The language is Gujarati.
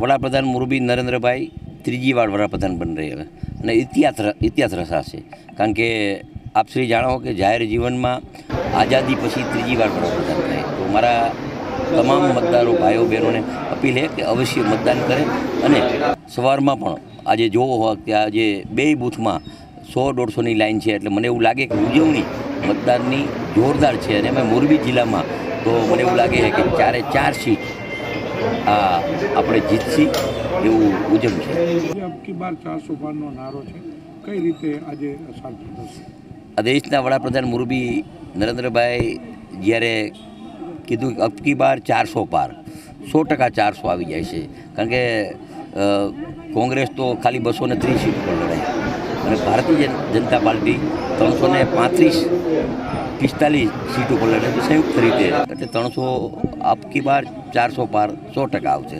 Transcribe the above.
વડાપ્રધાન મોરબી નરેન્દ્રભાઈ ત્રીજી વાર વડાપ્રધાન બની રહ્યા અને ઇતિહાસ ઇતિહાસ રસાશે કારણ કે આપ શ્રી જાણો કે જાહેર જીવનમાં આઝાદી પછી ત્રીજી વાર વડાપ્રધાન થાય. તો મારા તમામ મતદારો ભાઈઓ બહેનોને અપીલ છે કે અવશ્ય મતદાન કરે અને સવારમાં પણ આજે જોવો હોય કે આજે બે બૂથમાં સો દોઢસોની લાઈન છે એટલે મને એવું લાગે કે ઉજવણી મતદાનની જોરદાર છે. અને અમે મોરબી જિલ્લામાં તો મને એવું લાગે છે કે ચારે ચાર સીટ આ આપણે જીતશી એવું ઉજમ અબકી બાર નારો છે. કઈ રીતે આજે આ દેશના વડાપ્રધાન મુરબી નરેન્દ્રભાઈ જ્યારે કીધું કે અબકી બાર ચારસો પાર સો ટકા ચારસો આવી જાય છે. કારણ કે કોંગ્રેસ તો ખાલી બસો ને ત્રીસ સીટ પર લડાય અને ભારતીય જનતા પાર્ટી ત્રણસો ને પાંત્રીસ પિસ્તાલીસ સીટ ઉપર લડે સંયુક્ત રીતે. એટલે ત્રણસો અબકી બાર ચારસો પાર સો ટકા આવશે.